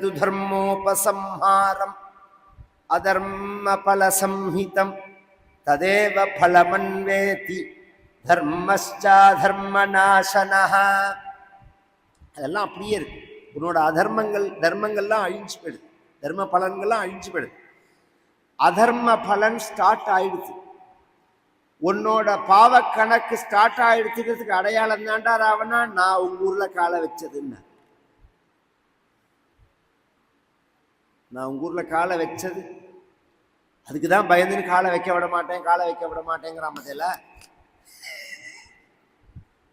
நது தர்மோபசம்ஹாரம் அதர்ம பலசம்ஹிதம் ததேவ பலமன்வேதி. தர்மஸ்சாதர்ம நாசனஹா அதெல்லாம் அப்படியே இருக்கு. உன்னோட அதர்மங்கள் தர்மங்கள்லாம் அழிஞ்சு போயிடுது. தர்ம பலன்கள்லாம் அழிஞ்சு போயிடுது. அதர்ம பலன் ஸ்டார்ட் ஆயிடுச்சு உன்னோட பாவ கணக்கு ஸ்டார்ட் ஆயிடுச்சுக்கிறதுக்கு அடையாளம் தாண்டா ராவணா? நான் உங்க ஊர்ல காலை வச்சதுன்னு. நான் உங்கள் ஊரில் காலை வச்சது. அதுக்கு தான் பயந்துன்னு காலை வைக்க விட மாட்டேன் காலை வைக்க விட மாட்டேங்கிறான் மத்தியில்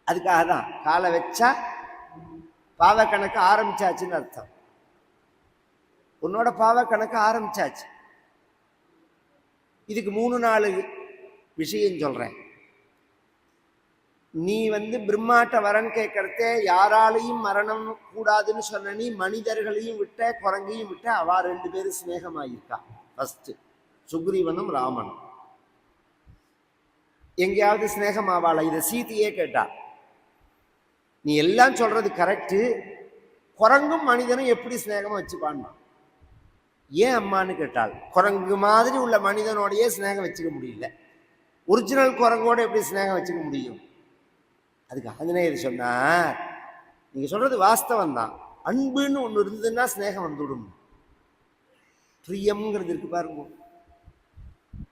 அதுக்காக தான் காலை வச்சா பாவ கணக்கு ஆரம்பிச்சாச்சுன்னு அர்த்தம். உன்னோட பாவ கணக்கு ஆரம்பிச்சாச்சு. இதுக்கு மூணு நாலு விஷயம் சொல்கிறேன் நீ வந்து பிரம்மாட்ட வரன் கேட்கறதே யாராலையும் மரணம் கூடாதுன்னு சொன்ன நீ மனிதர்களையும் விட்ட குரங்கையும் விட்ட அவா ரெண்டு பேரும் சிநேகமாயிருக்கா. ஃபஸ்ட்டு சுக்ரீவனும் ராமனும். எங்கேயாவது சிநேகமாவாளா இதை சீதையே கேட்டா. நீ எல்லாம் சொல்றது கரெக்டு குரங்கும் மனிதனும் எப்படி சிநேகமாக வச்சுப்பான்னா? ஏன் அம்மான்னு கேட்டாள் குரங்கு மாதிரி உள்ள மனிதனோடையே சிநேகம் வச்சுக்க முடியல. ஒரிஜினல் குரங்கோட எப்படி சிநேகம் வச்சுக்க முடியும்? அதுக்கு ஆஞ்சநேயர் சொன்னார் நீங்கள் சொல்றது வாஸ்தவம் தான் அன்புன்னு ஒன்று இருந்ததுன்னா சிநேகம் வந்துவிடும் பிரியம்ங்கிறது இருக்கு பாருங்க.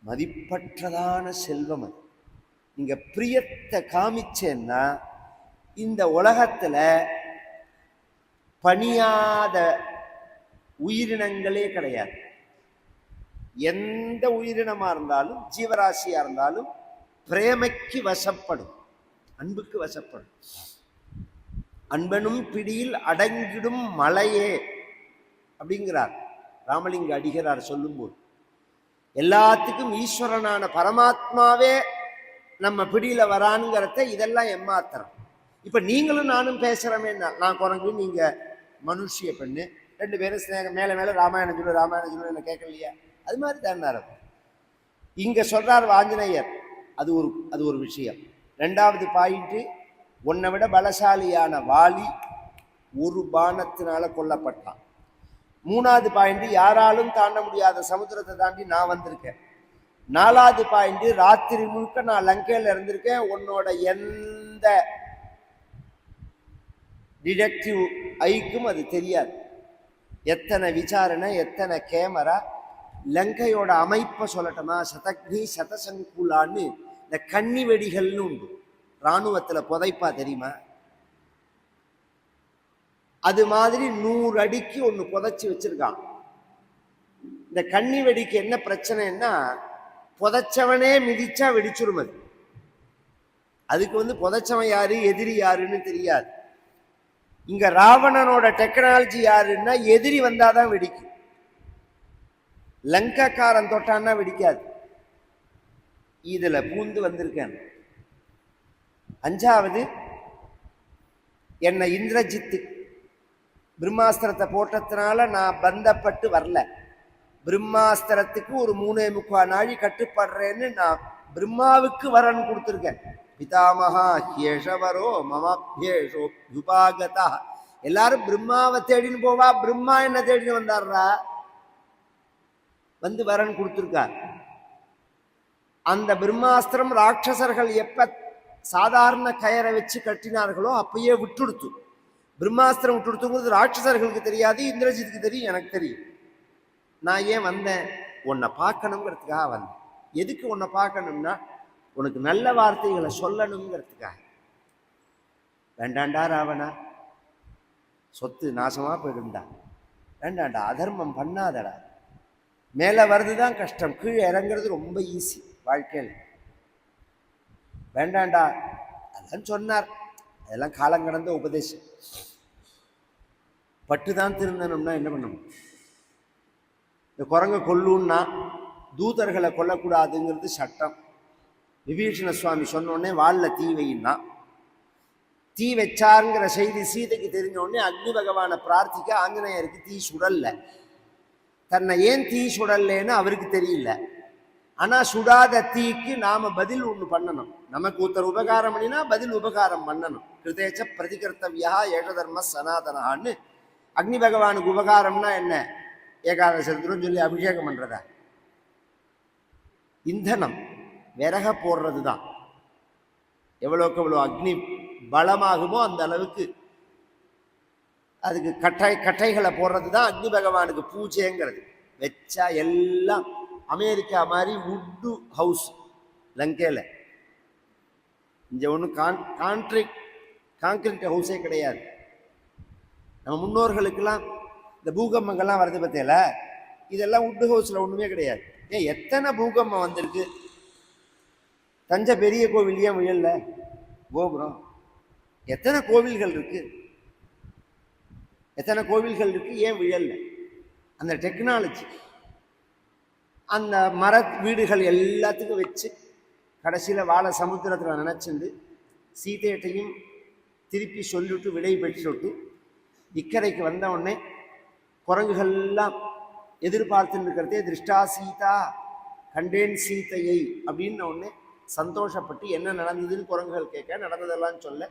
மதிப்பற்றதான செல்வம் அது. நீங்கள் பிரியத்தை காமிச்சேன்னா இந்த உலகத்துல பணியாத உயிரினங்களே கிடையாது. எந்த உயிரினமாக இருந்தாலும் ஜீவராசியாக இருந்தாலும் பிரேமைக்கு வசப்படும். அன்புக்கு வசப்படும். அன்பனும் பிடியில் அடங்கிடும் மலையே அப்படிங்கிறார். ராமலிங்க அடிகிறார் சொல்லும்போது எல்லாத்துக்கும் ஈஸ்வரனான பரமாத்மாவே நம்ம பிடியில் வரானுங்கிறத இதெல்லாம் எம்மாத்திரம். இப்போ நீங்களும் நானும் பேசுறமே நான் குரங்கு நீங்கள் மனுஷிய பெண்ணு. ரெண்டு பேரும் ஸ்நேகம் மேலே மேலே ராமாயணம் சொல்லு ராமாயணம் சொல்லு என்ன கேட்கலையா? அது மாதிரி தான் இங்கே சொல்கிறார் ஆஞ்சநேயர் அது ஒரு அது ஒரு விஷயம். ரெண்டாவது பாயிண்ட்டு உன்னை விட பலசாலியான வாலி ஒரு பானத்தினால கொல்லப்பட்டான். மூணாவது பாயிண்ட் யாராலும் தாண்ட முடியாத சமுத்திரத்தை தாண்டி நான் வந்திருக்கேன். நாலாவது பாயிண்ட் ராத்திரி முழுக்க நான் லங்கையில் இருந்திருக்கேன். உன்னோட எந்த டிடெக்டிவ் ஐக்கும் அது தெரியாது. எத்தனை விசாரணை எத்தனை கேமரா லங்கையோட அமைப்பை சொல்லட்டுமா? சதக்னி சதசங்குலான்னு இந்த கன்னி வெடிகள்னு உண்டு. இராணுவத்தில் புதைப்பா தெரியுமா? அது மாதிரி நூறு அடிக்கு ஒன்று புதைச்சி வச்சிருக்கான். இந்த கன்னி வெடிக்கு என்ன பிரச்சனைன்னா புதைச்சவனே மிதிச்சா வெடிச்சிரும் அது. அதுக்கு வந்து புதைச்சவன் யாரு? எதிரி யாருன்னு தெரியாது. இங்க ராவணனோட டெக்னாலஜி யாருன்னா எதிரி வந்தாதான் வெடிக்கும். லங்காக்காரன் தொட்டான்னா வெடிக்காது. இதில் பூந்து வந்திருக்கேன். அஞ்சாவது என்னை இந்திரஜித்து பிரம்மாஸ்திரத்தை போட்டதுனால நான் பந்தப்பட்டு வரல. பிரம்மாஸ்திரத்துக்கு ஒரு மூணே முக்கால் நாழி கட்டுப்படுறேன்னு நான் பிரம்மாவுக்கு வரன் கொடுத்துருக்கேன். பிதாமகா ஹேஷவரோ மமப்யேஷோ யுபாகதா எல்லாரும் பிரம்மாவை தேடின்னு போவா பிரம்மா என்ன தேடின்னு வந்தார்ரா? வந்து வரன் கொடுத்துருக்கார். அந்த பிரம்மாஸ்திரம் ராட்சசர்கள் எப்ப சாதாரண கயரை வச்சு கட்டினார்களோ அப்பயே விட்டுடுத்து. பிரம்மாஸ்திரம் விட்டுடுத்துங்கிறது ராட்சசர்களுக்கு தெரியாது இந்திரஜித்துக்கு தெரியும் எனக்கு தெரியும். நான் ஏன் வந்தேன்? உன்னை பார்க்கணுங்கிறதுக்காக வந்தேன். எதுக்கு உன்னை பார்க்கணும்னா உனக்கு நல்ல வார்த்தைகளை சொல்லணுங்கிறதுக்காக. வேண்டாண்டா ராவணா. சொத்து நாசமாக போயிடும்டா. வேண்டாண்டா அதர்மம் பண்ணாதடா. மேலே வர்றது தான் கஷ்டம் கீழே இறங்குறது ரொம்ப ஈஸி வாழ்க்கையில். வேண்டாண்டா. அதெல்லாம் சொன்னார். அதெல்லாம் காலம் கடந்த உபதேசம். பட்டு தான் திருந்தணும்னா என்ன பண்ணணும் இந்த குரங்கை கொல்லுன்னா தூதர்களை கொல்லக்கூடாதுங்கிறது சட்டம். விபீஷண சுவாமி சொன்னோடனே வாழில் தீ வையின்னா தீ வச்சாருங்கிற செய்தி சீதைக்கு தெரிஞ்ச உடனே அக்னி பகவானை பிரார்த்திக்க ஆஞ்சநேயருக்கு தீ சுடல்ல. தன்னை ஏன் தீ சுடல்லேன்னு அவருக்கு தெரியல. ஆனா சுடாத தீக்கு நாம பதில் ஒண்ணு பண்ணணும். நமக்கு ஒருத்தர் உபகாரம் பண்ணினா பதில் உபகாரம் பண்ணணும். கிருதேச்ச பிரதிகர்த்தவியா ஏஷ தர்ம சனாதனான்னு அக்னி பகவானுக்கு உபகாரம்னா என்ன? ஏகாதசத்துரம் சொல்லி அபிஷேகம் பண்றதா? இந்தனம் விறக போடுறது தான் எவ்வளோக்கு எவ்வளோ அக்னி பலமாகுமோ அந்த அளவுக்கு அதுக்கு கட்டை கட்டைகளை போடுறது தான் அக்னி பகவானுக்கு பூஜைங்கிறது. வச்சா எல்லாம் அமெரிக்கா மாதிரி உட்டு ஹவுஸ் லங்கையில் இங்கே ஒன்றும் கான் கான்ட்ரிக் கான்கிரீட் ஹவுஸே கிடையாது. நம்ம முன்னோர்களுக்கெல்லாம் இந்த பூகம்பங்கள்லாம் வருது பற்றியில இதெல்லாம் உட்டு ஹவுஸில் ஒன்றுமே கிடையாது. ஏன் எத்தனை பூகம்பம் வந்திருக்கு? தஞ்சை பெரிய கோவில் ஏன் முயல்ல? கோபுரம். எத்தனை கோவில்கள் இருக்கு? எத்தனை கோவில்கள் இருக்கு? ஏன் விழல்ல அந்த டெக்னாலஜி அந்த மர வீடுகள் எல்லாத்துக்கும் வச்சு கடைசியில் வாழ சமுத்திரத்தில் நினச்சிண்டு சீதையிட்டையும் திருப்பி சொல்லிவிட்டு விடை பெற்றுவிட்டு இக்கரைக்கு வந்த உடனே குரங்குகள்லாம் எதிர்பார்த்துன்னு இருக்கிறதே திருஷ்டா சீதா கண்டேன் சீதையை அப்படின்ன உடனே சந்தோஷப்பட்டு என்ன நடந்ததுன்னு குரங்குகள் கேட்க நடந்ததெல்லாம் சொல்ல.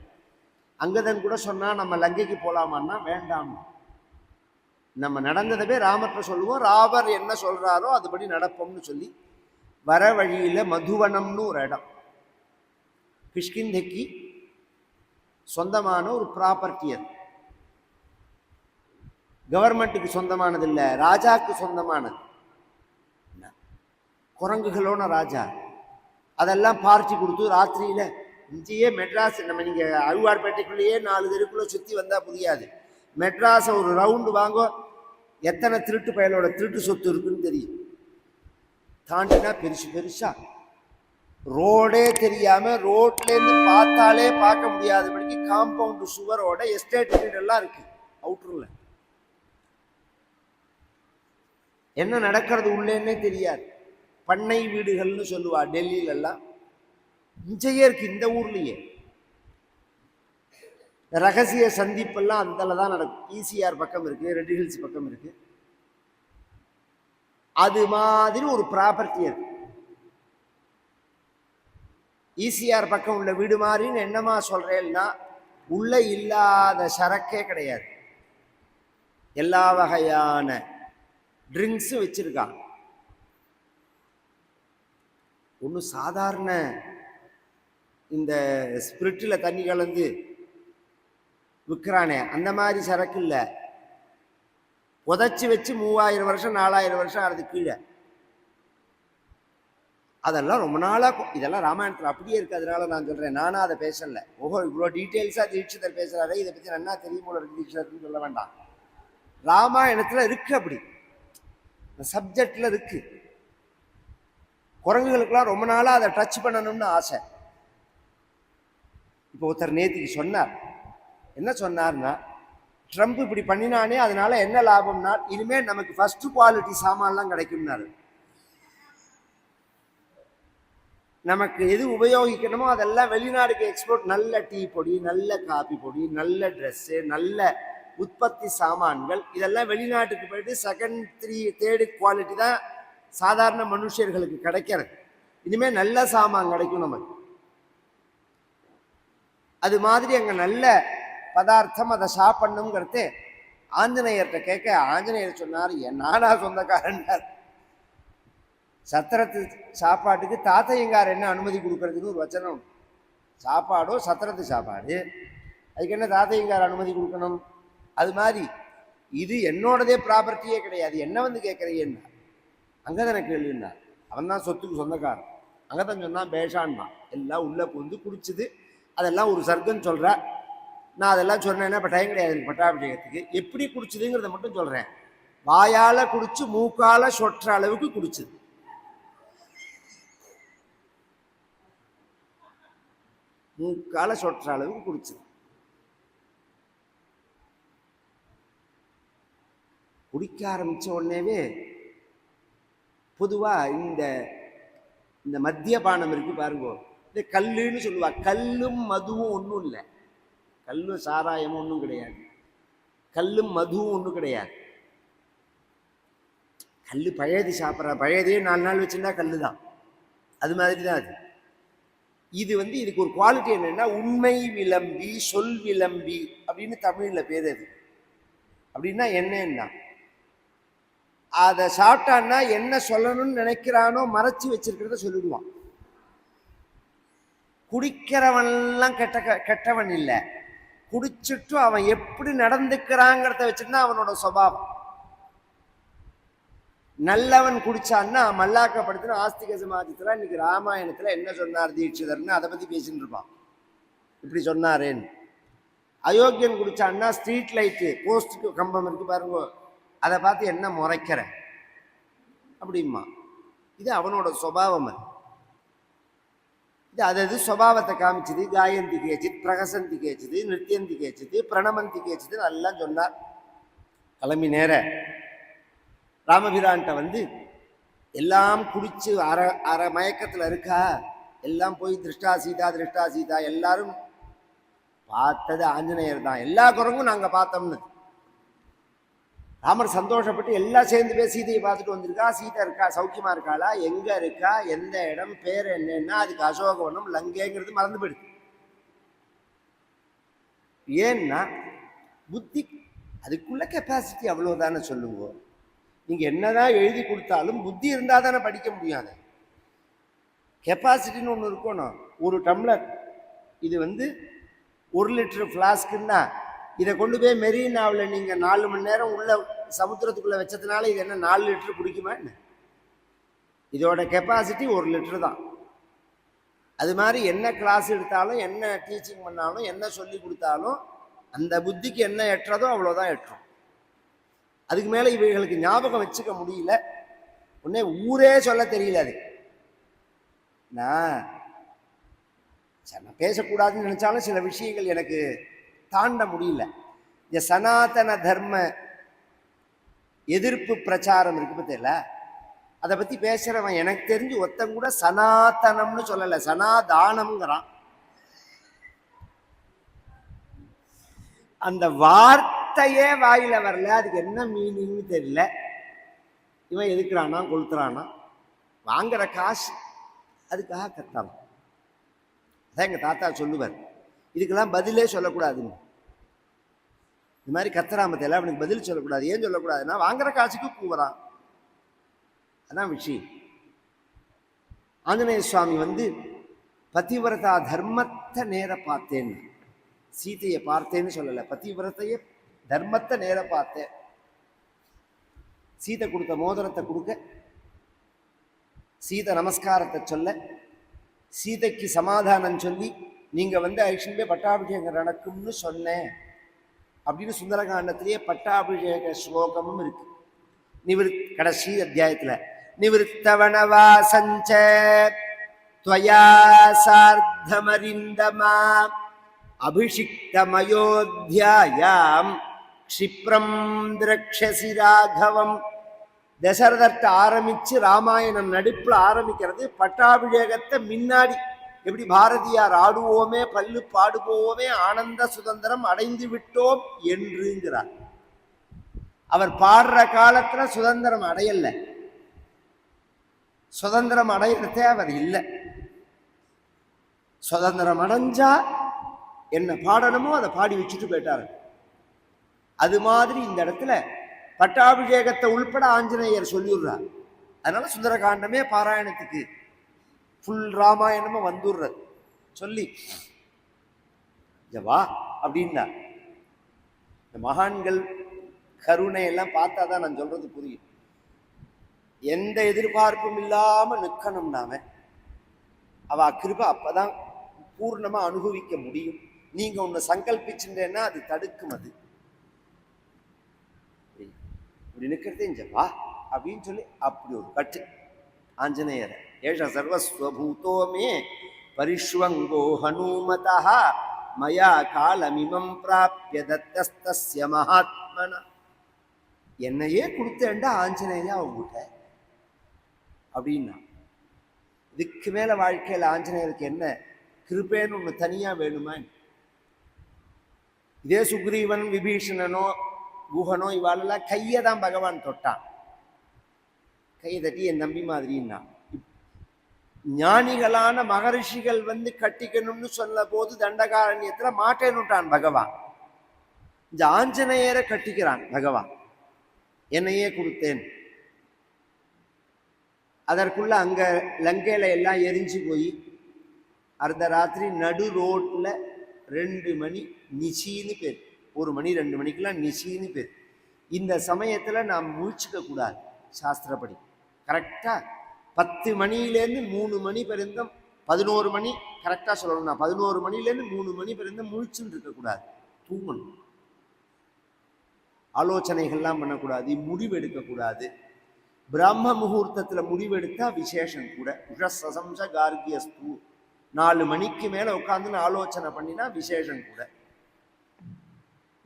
அங்கதன் கூட சொன்னால் நம்ம லங்கைக்கு போகலாமான்னா வேண்டாம் நம்ம நடந்ததவே ராமர்கிட்ட சொல்லுவோம். ராவர் என்ன சொல்கிறாரோ அதுபடி நடப்போம்னு சொல்லி வர வழியில் மதுவனம்னு ஒரு இடம். கிஷ்கிந்தைக்கு சொந்தமான ஒரு ப்ராப்பர்ட்டி அது. கவர்மெண்ட்டுக்கு சொந்தமானது இல்லை ராஜாவுக்கு சொந்தமானது. குரங்குகளோன ராஜா. அதெல்லாம் பார்ட்டி கொடுத்து ராத்திரியில் இங்கேயே மெட்ராஸ் நம்ம நீங்கள் அழுவார்பேட்டைக்குள்ளேயே நாலு தெருக்குள்ளே சுற்றி வந்தால் புரியாது. மெட்ராஸை ஒரு ரவுண்டு வாங்கோ எத்தனை திருட்டு பயலோட திருட்டு சொத்து இருக்குன்னு தெரியும். தாண்டினா பெருசு பெருசா. ரோடே தெரியாம ரோட்ல இருந்து பார்த்தாலே பார்க்க முடியாதபடிக்கு காம்பவுண்ட் சுவரோட எஸ்டேட் வீடு எல்லாம் இருக்கு அவுட்டர்ல என்ன நடக்கிறது உள்ளேன்னே தெரியாது. பண்ணை வீடுகள்னு சொல்லுவா டெல்லியிலெல்லாம். இஞ்சையே இருக்கு இந்த ஊர்லயே. ரகசிய சந்திப்பெல்லாம் அந்தல தான் நடக்கும். ஈசிஆர் பக்கம் இருக்குது ரெட் ஹில்ஸ் பக்கம் இருக்குது அது மாதிரி ஒரு ப்ராப்பர்ட்டி அது. ஈசிஆர் பக்கம் உள்ள வீடு மாதிரின்னு என்னமா சொல்கிறேன்னா உள்ளே இல்லாத சரக்கே கிடையாது. எல்லா வகையான ட்ரிங்க்ஸும் வச்சுருக்காங்க. ஒன்றும் சாதாரண இந்த ஸ்பிரிட்டில் தண்ணி கலந்து விற்கிறானே அந்த மாதிரி சரக்கு இல்லை. புதைச்சி வச்சு மூவாயிரம் வருஷம் நாலாயிரம் வருஷம் ஆகிறது கீழே. அதெல்லாம் ரொம்ப நாளாக இதெல்லாம் ராமாயணத்தில் அப்படியே இருக்கு. அதனால நான் சொல்கிறேன் நானும் அதை பேசல. ஓஹோ இவ்வளோ டீட்டெயில்ஸாக தீட்சிதர் பேசுகிறாரே இதை பற்றி நல்லா தெரியும் போல இருக்கு தீட்சிதர்னு சொல்ல வேண்டாம். ராமாயணத்தில் இருக்கு அப்படி. இந்த சப்ஜெக்டில் இருக்கு. குரங்குகளுக்கெல்லாம் ரொம்ப நாளாக அதை டச் பண்ணணும்னு ஆசை. இப்போ ஒருத்தர் நேத்திக்கு சொன்னார் என்ன சொன்னார்னா ட்ரம்ப் இப்படி பண்ணினானே அதனால என்ன லாபம்னா இனிமேல் நமக்கு ஃபர்ஸ்ட் குவாலிட்டி சாமான்லாம் கிடைக்கும்னாரு. நமக்கு எது உபயோகிக்கணுமோ அதெல்லாம் வெளிநாடுக்கு எக்ஸ்போர்ட் நல்ல டீ பொடி நல்ல காபி பொடி நல்ல ட்ரெஸ்ஸு நல்ல உற்பத்தி சாமான்கள் இதெல்லாம் வெளிநாட்டுக்கு போயிட்டு செகண்ட் த்ரீ தேர்டு குவாலிட்டி தான் சாதாரண மனுஷர்களுக்கு கிடைக்கிறது. இனிமேல் நல்ல சாமான் கிடைக்கும் நமக்கு. அது மாதிரி அங்கே நல்ல பதார்த்தம் அதை சாப்பிடணுங்கிறது ஆஞ்சநேயர்கிட்ட கேட்க ஆஞ்சநேயர் சொன்னார் "என் நானா சொந்தக்காரன்டார் சத்திரத்து சாப்பாட்டுக்கு தாத்தையங்கார் என்ன அனுமதி கொடுக்கறதுன்னு ஒரு வச்சனம். சாப்பாடோ சத்திரத்து சாப்பாடு. அதுக்கு என்ன தாத்தையங்கார் அனுமதி கொடுக்கணும்? அது மாதிரி இது என்னோடதே ப்ராப்பர்ட்டியே கிடையாது. என்ன வந்து கேட்குறீன்னா அங்கே தானே கேள்வின்னா அவன் தான் சொத்துக்கு சொந்தக்காரன். அங்கே தான் சொன்னான் பேஷான்மா எல்லாம் உள்ளே புகுந்து குடிச்சுது. அதெல்லாம் ஒரு சர்க்கம் சொல்கிறேன் நான் அதெல்லாம் சொன்னேன்னா இப்போ டைம் கிடையாது எனக்கு பட்டாபிஷேகத்துக்கு. எப்படி குடிச்சதுங்கிறத மட்டும் சொல்கிறேன் வாயால் குடிச்சு மூக்கால சொற்ற அளவுக்கு குடிச்சுது. மூக்கால சொற்ற அளவுக்கு குடிச்சுது. குடிக்க ஆரம்பிச்ச உடனேவே பொதுவா இந்த இந்த மத்தியபானம் இருக்கு பாருங்க. இந்த கல்லுன்னு சொல்லுவா. கல்லும் மதுவும் ஒன்றும் இல்லை. கல்லும் சாராயமும் ஒன்றும் கிடையாது. கல்லும் மதுவும் ஒன்றும் கிடையாது. கல் பழையது சாப்பிட்ற பழையதே நாலு நாள் வச்சுருந்தா கல் தான் அது மாதிரி தான் அது. இது வந்து இதுக்கு ஒரு குவாலிட்டி என்னென்னா உண்மை விளம்பி சொல் விளம்பி அப்படின்னு தமிழில் பேர் அது. அப்படின்னா என்னன்னா அதை சாப்பிட்டான்னா என்ன சொல்லணும்னு நினைக்கிறானோ மறைச்சி வச்சிருக்கிறத சொல்லிடுவான். குடிக்கிறவன்லாம் கெட்ட கெட்டவன் இல்லை. குடிச்சிட்டு அவன் எப்படி நடந்துக்கிறாங்கிறத வச்சுருந்தா அவனோட சுபாவம். நல்லவன் குடிச்சான்னா மல்லாக்கப்படுத்தின ஆஸ்திக சமாஜத்துல இன்னைக்கு ராமாயணத்தில் என்ன சொன்னார் தீட்சிதர்னு அதை பற்றி பேசின்னு இருப்பான். இப்படி சொன்னாரேன்னு அயோக்கியன் குடிச்சான்னா ஸ்ட்ரீட் லைட்டு போஸ்ட்டுக்கு கம்பம் இருக்கு பாருங்க அதை பார்த்து என்ன முறைக்கிற? அப்படிம்மா. இது அவனோட சுபாவம் அது. அது அது சுபாவத்தை காமிச்சது காயந்தி கேச்சுது பிரகசந்தி கேச்சுது நிருத்தியந்தி கேச்சுது பிரணமந்தி கேச்சுது எல்லாம் சொன்னார் கிளம்பி நேர ராமபிரான்ட்ட வந்து எல்லாம் குடிச்சு அரை அரை மயக்கத்தில் இருக்கா? எல்லாம் போய் திருஷ்டா சீதா திருஷ்டா சீதா எல்லாரும் பார்த்தது ஆஞ்சநேயர் தான். எல்லா குரங்கும் நாங்கள் பார்த்தோம்னு. ராமர் சந்தோஷப்பட்டு எல்லாம் சேர்ந்து போய் சீதையை பார்த்துட்டு வந்திருக்கா சீதை இருக்கா சௌக்கியமா இருக்காளா எங்க இருக்கா எந்த இடம் பேர் என்னன்னா அதுக்கு அசோகவனம் லங்கேங்கிறது மறந்து போயிடுது. ஏன்னா புத்தி அதுக்குள்ள கெப்பாசிட்டி அவ்வளோதானே சொல்லுங்க. நீங்கள் என்னதான் எழுதி கொடுத்தாலும் புத்தி இருந்தால் தானே படிக்க முடியாது கெப்பாசிட்டின்னு ஒன்று இருக்கணும். ஒரு டம்ளர். இது வந்து ஒரு லிட்டர் ஃப்ளாஸ்க்குன்னா இதை கொண்டு போய் மெரினாவில் நீங்கள் நாலு மணி நேரம் உள்ள சமுத்திரத்துக்குள்ளே வச்சதுனால இது என்ன நாலு லிட்டர் குடிக்குமா என்ன? இதோட கெப்பாசிட்டி ஒரு லிட்டர் தான். அது மாதிரி என்ன கிளாஸ் எடுத்தாலும் என்ன டீச்சிங் பண்ணாலும் என்ன சொல்லி கொடுத்தாலும் அந்த புத்திக்கு என்ன எட்டுறதோ அவ்வளோதான் எட்டுரும் அதுக்கு மேலே இவைகளுக்கு ஞாபகம் வச்சுக்க முடியல. உடனே ஊரே சொல்ல தெரியல அது. நான் பேசக்கூடாதுன்னு நினச்சாலும் சில விஷயங்கள் எனக்கு தாண்ட முடியல. இந்த சனாதன தர்ம எதிர்ப்பு பிரச்சாரம் இருக்கு பத்தியில அதை பத்தி பேசுறவன் எனக்கு தெரிஞ்சு ஒருத்தன் கூட சனாதனம்னு சொல்லல சனாதானம்ங்கிறான். அந்த வார்த்தையே வாயில வரல அதுக்கு என்ன மீனிங்னு தெரியல. இவன் எதுக்குறானா கொளுத்துறானா? வாங்குற காசு. அதுக்காக கத்தான் அதான் எங்க தாத்தா சொல்லுவார். இதுக்கெல்லாம் பதிலே சொல்லக்கூடாதுன்னு. இந்த மாதிரி கத்தராமத்தையெல்லாம் அவனுக்கு பதில் சொல்லக்கூடாது. ஏன் சொல்லக்கூடாதுன்னா வாங்குற காசுக்கு கூவுறான். அதான் விஷயம். ஆஞ்சநேய சுவாமி வந்து பதிவிரதா தர்மத்தை நேர பார்த்தேன்னு சீதையை பார்த்தேன்னு சொல்லலை. பதிவிரத்தையே தர்மத்தை நேர பார்த்தேன். சீதை கொடுத்த மோதிரத்தை கொடுக்க சீதை நமஸ்காரத்தை சொல்ல சீதைக்கு சமாதானம் சொல்லி நீங்கள் வந்து ஐஷன்பே பட்டாபிஷேகம் நடக்கும்னு சொன்னேன். அப்படின்னு சுந்தரகாண்டத்திலேயே பட்டாபிஷேக ஸ்லோகமும் இருக்கு. நிவிரு கடைசி அத்தியாயத்தில் நிவிருத்தவனவா சஞ்ச त्वया सार्धमरिन्दमा अभिषिक्तमयोध्यायां क्षिप्रं द्रक्ष्यसि ராகவம். தசரதத்தை ஆரம்பித்து ராமாயணம் நடுப்பில் ஆரம்பிக்கிறது பட்டாபிஷேகத்தை முன்னாடி. எப்படி பாரதியார் ஆடுவோமே பல்லு பாடுவோமே ஆனந்த சுதந்திரம் அடைந்து விட்டோம் என்றுங்கிறார். அவர் பாடுற காலத்துல சுதந்திரம் அடையல. சுதந்திரம் அடையிறதே அவர் இல்லை. சுதந்திரம் அடைஞ்சா என்ன பாடணுமோ அதை பாடி வச்சுட்டு போயிட்டாரு. அது மாதிரி இந்த இடத்துல பட்டாபிஷேகத்தை உள்பட ஆஞ்சநேயர் சொல்லிடுறார். அதனால சுந்தரகாண்டமே பாராயணத்துக்கு ஃபுல் ராமாயணமும் வந்துடுறது. சொல்லி ஜவா வா அப்படின்னா இந்த மகான்கள் கருணை எல்லாம் பார்த்தா தான் நான் சொல்றது புரியும். எந்த எதிர்பார்ப்பும் இல்லாம நிற்கணும் நாம. அவ கிருபை அப்பதான் பூர்ணமா அனுபவிக்க முடியும். நீங்க ஒன்னு சங்கல்பிச்சுட்டேன்னா அது தடுக்கும் அது. இப்படி நிற்கிறதே இங்க அப்படின்னு சொல்லி அப்படி ஒரு கட்டு. ஆஞ்சநேயரை ஏஷ சர்வஸ்வபூதோ மே பரிஷ்வங்கோ ஹனுமதா மயா காலமிமம் பிராபிய தத்தஸ்தஸ்ய மகாத்மன என்னையே கொடுத்தேன்டா ஆஞ்சநேயா அவங்ககிட்ட அப்படின்னா இதுக்கு மேலே வாழ்க்கையில் ஆஞ்சநேயருக்கு என்ன கிருப்பேன்னு ஒன்று தனியா வேணுமா இதே சுக்ரீவன் விபீஷணனோ குஹனோ இவாளெல்லாம் கையை தான் பகவான் தொட்டான் கையை தட்டி என் நம்பி மாதிரின்னா ஞானிகளான மகரிஷிகள் வந்து கட்டிக்கணும்னு சொன்ன போது தண்டகாரண்யத்தில் மாட்டேன்னுட்டான் பகவான். இந்த ஆஞ்சநேயரை கட்டிக்கிறான் பகவான். என்னையே கொடுத்தேன். அதற்குள்ள அங்க லங்கையில எல்லாம் எரிஞ்சு போய் அர்த்த ராத்திரி நடு ரோட்ல ரெண்டு மணி நிச்சின்னு பேர். ஒரு மணி ரெண்டு மணிக்கெல்லாம் நிச்சின்னு பேர். இந்த சமயத்துல நாம் முழிச்சுக்க கூடாது சாஸ்திரப்படி. கரெக்டாக பத்து மணியிலேருந்து மூணு மணி பர்யந்தம் பதினோரு மணி கரெக்டாக சொல்லணும்னா பதினோரு மணிலேருந்து மூணு மணி பர்யந்தம் முழிச்சுன்னு இருக்கக்கூடாது. தூங்கணும். ஆலோசனைகள்லாம் பண்ணக்கூடாது முடிவு எடுக்கக்கூடாது. பிரம்ம முகூர்த்தத்தில் முடிவெடுத்தா விசேஷம் கூட. உஷசம்ச கார்கியஸ்து. நாலு மணிக்கு மேலே உட்காந்துன்னு ஆலோசனை பண்ணினா விசேஷம் கூட.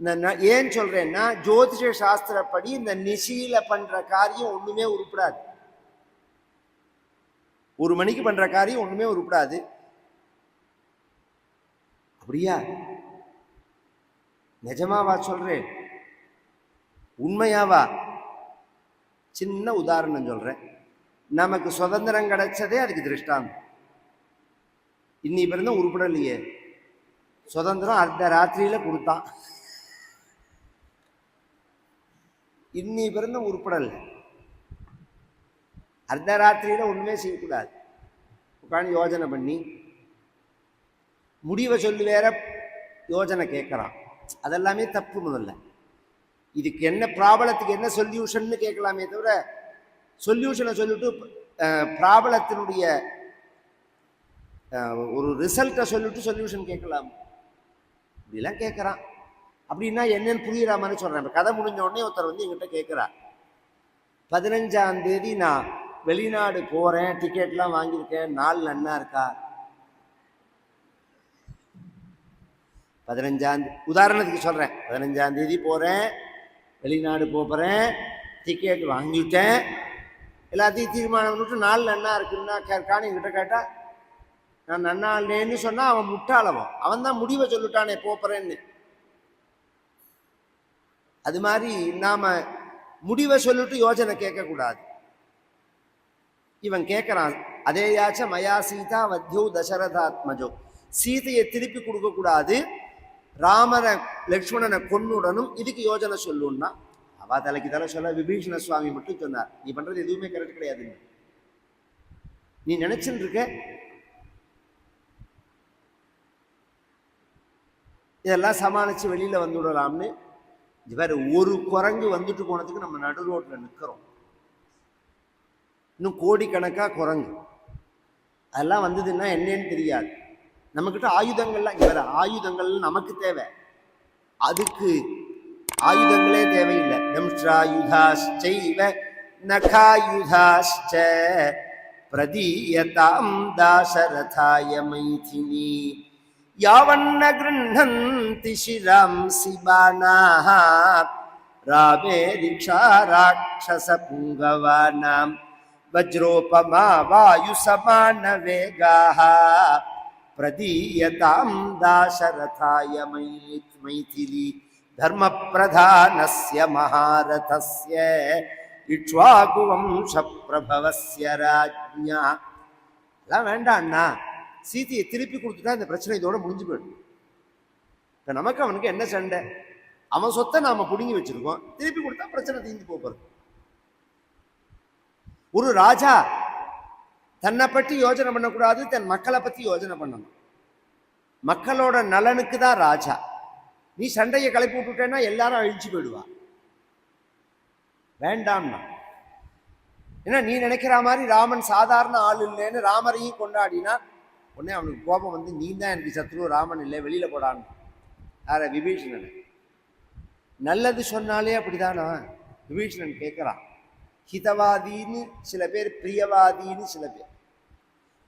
இந்த ஏன் சொல்றேன்னா ஜோதிஷ சாஸ்திரப்படி இந்த நிசியில பண்ற காரியம் ஒண்ணுமே உருப்படாது. ஒரு மணிக்கு பண்ணுற காரியம் ஒன்றுமே உருப்படாது. அப்படியா? நிஜமாவா சொல்றேன். உண்மையாவா சின்ன உதாரணம் சொல்றேன். நமக்கு சுதந்திரம் கிடைச்சதே அதுக்கு திருஷ்டாந்தம். இன்னி பிறந்த உருப்படலையே. சுதந்திரம் அர்த்த ராத்திரியில கொடுத்தான். இன்னி பிறந்த உருப்படலை. அர்த்த ஒன்றுமே செய்யக்கூடாது. உட்காந்து யோஜனை பண்ணி முடிவை சொல்லி வேற யோஜனை கேட்குறான். அதெல்லாமே தப்பு முதல்ல. இதுக்கு என்ன ப்ராப்ளத்துக்கு என்ன சொல்யூஷன்னு கேட்கலாமே தவிர சொல்யூஷனை சொல்லிட்டு ப்ராப்ளத்தினுடைய ஒரு ரிசல்ட்டை சொல்லிட்டு சொல்யூஷன் கேட்கலாம். இப்படிலாம் கேட்குறான். அப்படின்னா என்னன்னு புரியுற மாதிரி சொல்கிறேன் இப்போ கதை முடிஞ்ச உடனே ஒருத்தர் வந்து எங்கிட்ட கேட்குறா பதினஞ்சாம் தேதி நான் வெளிநாடு போகிறேன் டிக்கெட்லாம் வாங்கியிருக்கேன் நாள் நன்னா இருக்கா? பதினஞ்சாம் உதாரணத்துக்கு சொல்கிறேன் பதினஞ்சாம் தேதி போகிறேன் வெளிநாடு போகிறேன் டிக்கெட் வாங்கிட்டேன். எல்லாத்தையும் தீர்மானம் பண்ணிட்டு நாள் நன்னா இருக்குன்னா கேட்கான்னு என்கிட்ட கேட்டால் நான் நன்னா இல்லைன்னு சொன்னால் அவன் முட்டாளவன். அவன் தான் முடிவை சொல்லிட்டானே போகிறேன்னு அது மாதிரி நாம் முடிவை சொல்லிட்டு யோஜனை கேட்கக்கூடாது. இவன் கேட்குறான் அதேயாச்ச மயா சீதா வத்யோ தசரதாத்மஜோ. சீதையை திருப்பி கொடுக்கக்கூடாது ராமரை லக்ஷ்மணனை கொன்னுடனும் இதுக்கு யோஜனை சொல்லுன்னா அவ தலைக்கு தலை சொல்ல விபீஷண சுவாமி மட்டும் சொன்னார் நீ பண்றது எதுவுமே கரெக்ட் கிடையாது. நீ நினைச்சுட்டு இருக்க? இதெல்லாம் சமாளிச்சு வெளியில வந்துவிடலாம்னு இவர் ஒரு குரங்கு வந்துட்டு போனதுக்கு நம்ம நடு ரோட்டில் நிற்கிறோம் இன்னும் கோடிக்கணக்காக குரங்கு. அதெல்லாம் வந்ததுன்னா என்னன்னு தெரியாது. நம்மக்கிட்ட ஆயுதங்கள்லாம் வேறு ஆயுதங்கள் நமக்கு தேவை. அதுக்கு ஆயுதங்களே தேவையில்லை. தம்ஷ்ராயுதாச்சைவ நகாயுதாச்ச பிரதீயதாம் தாசரதாய மைதினி. யாவன்ன கிருண்ணந்தி சிராம் சிபானாக ராமே தீக்ஷா ராட்சச புங்கவானாம். வஜ்ரோபமா வாயுசமான வேகாः பிரதீயதாம் தாசரதாய மை மைதிலி धर्मप्रधानस्य महारथस्य இக்ஷ்வாகுவம்சப்பிரபவஸ்ய ராஜ்ஞா எல்லாம் வேண்டாம் அண்ணா சீதையை திருப்பி கொடுத்துட்டா இந்த பிரச்சனை இதோட முடிஞ்சு போயிடும் இப்போ நமக்கு அவனுக்கு என்ன சண்டை அவன் சொத்தை நாம பிடுங்கி வச்சிருக்கோம் திருப்பி கொடுத்தா பிரச்சனை தீர்ந்து போகிறது ஒரு ராஜா தன்னை பற்றி யோஜனை பண்ணக்கூடாது தன் மக்களை பற்றி யோஜனை பண்ணணும். மக்களோட நலனுக்கு தான் ராஜா. நீ சண்டையை கிளப்பி விட்டுட்டேன்னா எல்லாரும் அழிஞ்சு போயிடுவா. வேண்டாம்னா ஏன்னா நீ நினைக்கிற மாதிரி ராமன் சாதாரண ஆள் இல்லைன்னு ராமரையும் கொண்டாடினா உடனே அவனுக்கு கோபம் வந்து நீ தான் எனக்கு சத்ரு ராமன் இல்லை வெளியில போடான்னு. யார விபீஷணன். நல்லது சொன்னாலே அப்படிதானா விபீஷணன் கேட்குறான் ஹிதவாதின்னு சில பேர் பிரியவாதின்னு சில பேர்.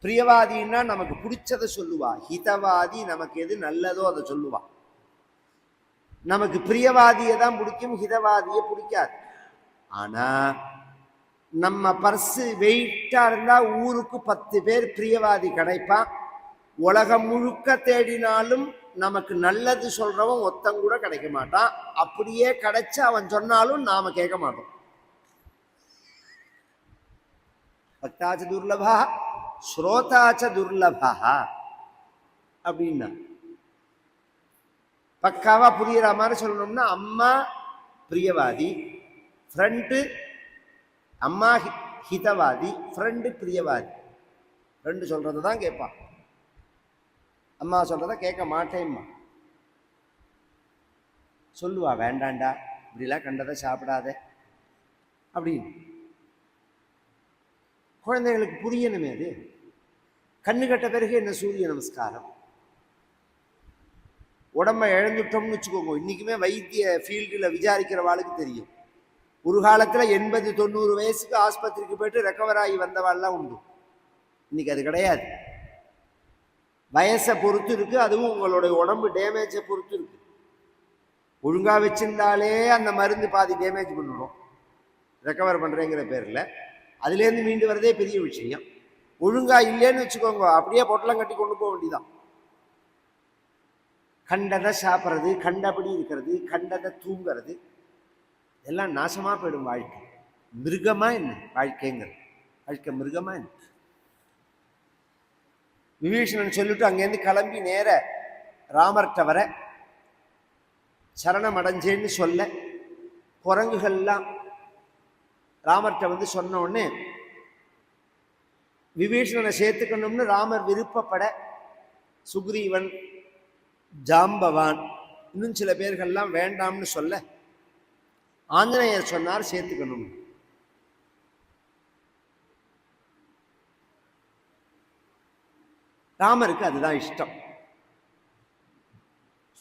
பிரியவாதின்னா நமக்கு பிடிச்சதை சொல்லுவா. ஹிதவாதி நமக்கு எது நல்லதோ அதை சொல்லுவா. நமக்கு பிரியவாதியை தான் பிடிக்கும் ஹிதவாதியை பிடிக்காது. ஆனால் நம்ம பர்ஸு வெயிட்டாக இருந்தால் ஊருக்கு பத்து பேர் பிரியவாதி கிடைப்பான் உலகம் முழுக்க தேடினாலும் நமக்கு நல்லது சொல்கிறவன் ஒத்தங்கூட கிடைக்க மாட்டான். அப்படியே கிடைச்சி அவன் சொன்னாலும் நாம் கேட்க மாட்டோம். பக்தாச்ச துர்லபா ஸ்ரோதாச்ச துர்லபா அப்படின்னா. பக்காவா புரியுற மாதிரி சொல்லணும்னா அம்மா பிரியவாதி ஃப்ரெண்டு அம்மா ஹி- ஹிதவாதி ஃப்ரெண்டு பிரியவாதி. ஃப்ரெண்டு சொல்றதை தான் கேட்பான் அம்மா சொல்கிறத கேட்க மாட்டேம்மா. சொல்லுவா வேண்டாண்டா இப்படிலாம் கண்டதை சாப்பிடாத. அப்படின்னு. குழந்தைகளுக்கு புரியணுமே அது. கண்ணு கட்ட பிறகு என்ன சூரிய நமஸ்காரம்? உடம்ப இழந்துட்டோம்னு வச்சுக்கோங்க. இன்னைக்குமே வைத்திய ஃபீல்டில் விசாரிக்கிறவாளுக்கு தெரியும். ஒரு காலத்தில் எண்பது தொண்ணூறு வயசுக்கு ஆஸ்பத்திரிக்கு போயிட்டு ரெக்கவர் ஆகி வந்தவாள்லாம் உண்டு. இன்னைக்கு அது கிடையாது. வயசை பொறுத்து இருக்குது அதுவும் உங்களுடைய உடம்பு டேமேஜை பொறுத்து இருக்குது ஒழுங்காக வச்சுருந்தாலே அந்த மருந்து பாதி டேமேஜ் பண்ணிடும் ரெக்கவர் பண்ணுறேங்கிற பேரில். அதுலேருந்து மீண்டு வரதே பெரிய விஷயம். ஒழுங்காக இல்லைன்னு வச்சுக்கோங்க. அப்படியே பொட்டலம் கட்டி கொண்டு போக வேண்டியதான் கண்டதை சாப்பிட்றது கண்டபடி இருக்கிறது கண்டதை தூங்குறது எல்லாம் நாசமாக போயிடும் வாழ்க்கை. மிருகமாக என்ன? வாழ்க்கைங்கிறது. வாழ்க்கை மிருகமாக என்ன? விபீஷணன் சொல்லிட்டு அங்கேருந்து கிளம்பி நேர ராமர்கிட்ட வர சரணம் அடைஞ்சேன்னு சொல்ல குரங்குகள்லாம் ராமர்கிட்ட வந்து சொன்ன உடனே விபீஷணனை சேர்த்துக்கணும்னு ராமர் விருப்பப்பட சுக்ரீவன் ஜாம்பவான் இன்னும் சில பேர்கள்லாம் வேண்டாம்னு சொல்ல ஆஞ்சநேயர் சொன்னார் சேர்த்துக்கணும். ராமருக்கு அதுதான் இஷ்டம்.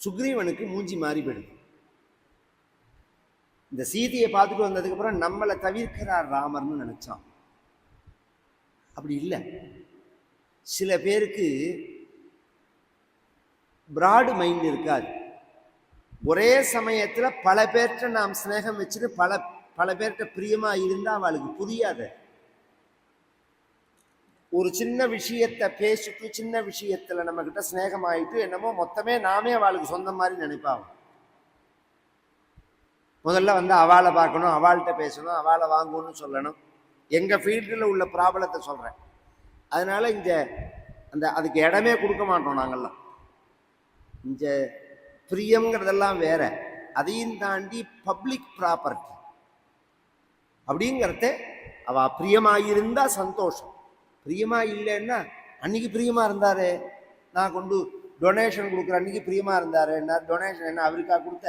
சுக்ரீவனுக்கு மூஞ்சி மாறி இந்த சீதையை பார்த்துட்டு வந்ததுக்கு அப்புறம் நம்மளை தவிர்க்கிறார் ராமர்னு நினச்சான். அப்படி இல்லை. சில பேருக்கு பிராடு மைண்ட் இருக்காது. ஒரே சமயத்தில் பல பேர்கிட்ட நாம் சிநேகம் வச்சுட்டு பல பல பேர்கிட்ட பிரியமாக இருந்தால் அவளுக்கு புரியாத. ஒரு சின்ன விஷயத்தை பேசிட்டு சின்ன விஷயத்தில் நம்ம ஸ்னேகம் ஆகிட்டு என்னமோ மொத்தமே நாமே அவளுக்கு சொந்த மாதிரி நினைப்பாவும் முதல்ல வந்து அவளை பார்க்கணும் அவள்கிட்ட பேசணும் அவளை வாங்கணும்னு சொல்லணும். எங்கள் ஃபீல்டில் உள்ள ப்ராப்ளத்தை சொல்கிறேன் அதனால் இங்கே அந்த அதுக்கு இடமே கொடுக்க மாட்டோம் நாங்கள்லாம் இந்த பிரியங்கிறதெல்லாம் வேற. அதையும் தாண்டி பப்ளிக் ப்ராப்பர்ட்டி அப்படிங்கிறத அவ பிரியமா சந்தோஷம். பிரியமா இல்லைன்னா அன்னைக்கு பிரியமாக இருந்தார் நான் கொண்டு டொனேஷன் கொடுக்குற அன்னைக்கு பிரியமாக இருந்தார் என்ன டொனேஷன் என்ன அவருக்கா கொடுத்த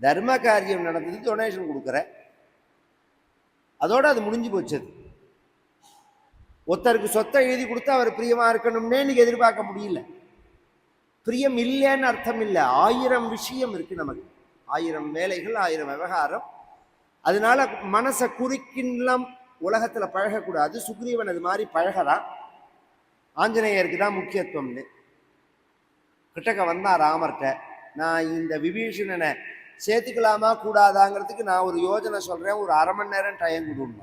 தர்ம காரியம் நடந்தது டொனேஷன் கொடுக்குற. அதோடு அது முடிஞ்சு போச்சு அது. ஒருத்தருக்கு சொத்தை எழுதி கொடுத்தா அவர் பிரியமாக இருக்கணும்னே இன்றைக்கி எதிர்பார்க்க முடியல. பிரியம் இல்லைன்னு அர்த்தம் இல்லை. ஆயிரம் விஷயம் இருக்குது நமக்கு. ஆயிரம் வேலைகள் ஆயிரம் விவகாரம். அதனால மனசை குறுக்கின்லாம் உலகத்தில் பழகக்கூடாது. சுக்ரீவன் அது மாதிரி பழகலாம் ஆஞ்சநேயருக்கு தான் முக்கியத்துவம்னு. கிட்டக்க வந்தா ராமர்கிட்ட நான் இந்த விபீஷணனை சேர்த்துக்கலாமா கூடாதாங்கிறதுக்கு நான் ஒரு யோஜனை சொல்கிறேன் ஒரு அரை மணி நேரம் டைம் கொடுங்க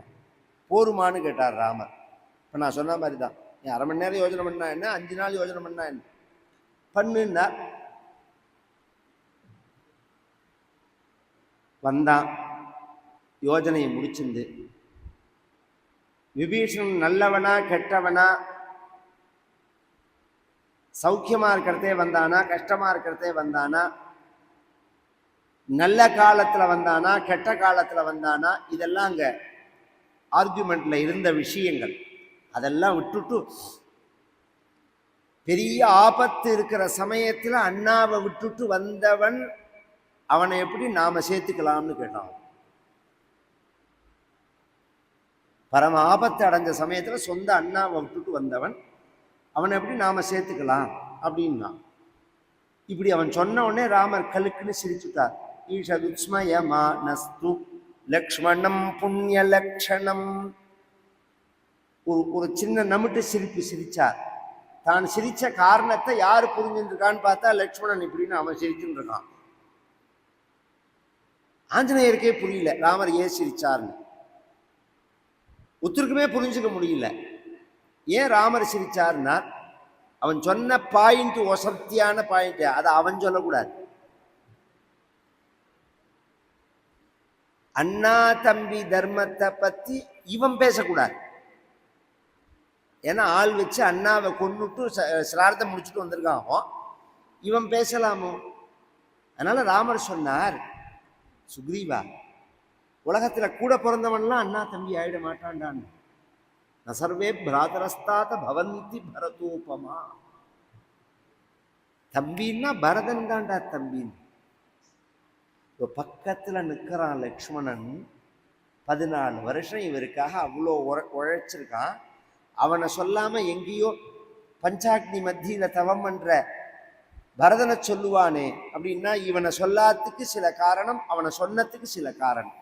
போருமான்னு கேட்டார் ராமர். இப்போ நான் சொன்ன மாதிரி தான் நீ அரை மணி நேரம் யோஜனை பண்ணா என்ன? அஞ்சு நாள் யோஜனை பண்ணா என்ன? பண்ணுன்னா வந்தான். யோஜனையை முடிச்சிருந்து விபீஷன் நல்லவனா கெட்டவனா சௌக்கியமாக இருக்கிறதே வந்தானா கஷ்டமாக இருக்கிறதே வந்தானா நல்ல காலத்தில் வந்தானா கெட்ட காலத்தில் வந்தானா இதெல்லாம் அங்கே ஆர்குமெண்ட்ல இருந்த விஷயங்கள். அதெல்லாம் விட்டுட்டு பெரிய ஆபத்து இருக்கிற சமயத்தில் அண்ணாவை விட்டுட்டு வந்தவன் அவனை எப்படி நாம சேர்த்துக்கலாம்னு கேட்டான். பரம ஆபத்து அடைஞ்ச சமயத்தில் சொந்த அண்ணாவை விட்டுட்டு வந்தவன் அவனை எப்படி நாம சேர்த்துக்கலாம் அப்படின்னா இப்படி அவன் சொன்ன உடனே ராமர் கழுக்குன்னு சிரிச்சுட்டார். ஈஷதுஸ்மயமானஸ்து லக்ஷ்மணம் புண்ணிய லக்ஷணம் ஒரு ஒரு சின்ன நமிட்டு சிரிப்பு சிரிச்சார் தான் சிரிச்ச காரணத்தை யார் புரிஞ்சுருக்கான்னு பார்த்தா லக்ஷ்மணன் இப்படின்னு அவன் சிரிச்சுட்டு இருக்கான் ஆஞ்சநேயருக்கே புரியல ராமர் ஏன் சிரிச்சார்னு ஒருத்தருக்குமே புரிஞ்சுக்க முடியல. ஏன் ராமர் சிரிச்சார்னா அவன் சொன்ன பாயிண்ட் ஒசத்தியான பாயிண்ட். அதை அவன் சொல்லக்கூடாது. அண்ணா தம்பி தர்மத்தை பற்றி இவன் பேசக்கூடாது. ஏன்னா ஆள் வச்சு அண்ணாவை கொண்டுட்டு ச- சிரார்த்தம் முடிச்சுட்டு வந்திருக்கான் இவன் பேசலாமோ? அதனால ராமர் சொன்னார் சுக்ரீவா உலகத்தில் கூட பிறந்தவன்லாம் அண்ணா தம்பி ஆயிட மாட்டான்டான் நசர்வே பிராதரஸ்தாத பவந்தி பரதோபமா. தம்பின்னா பரதன் தான்டா தம்பின்னு. இப்போ பக்கத்தில் நிற்கிறான் லக்ஷ்மணன் பதினாலு வருஷம் இவருக்காக அவ்வளோ உர உழைச்சிருக்கான். அவனை சொல்லாமல் எங்கேயோ பஞ்சாக்னி மத்தியில் தவம் பண்ணுற பரதனை சொல்லுவானே அப்படின்னா இவனை சொல்லாத்துக்கு சில காரணம் அவனை சொன்னத்துக்கு சில காரணம்.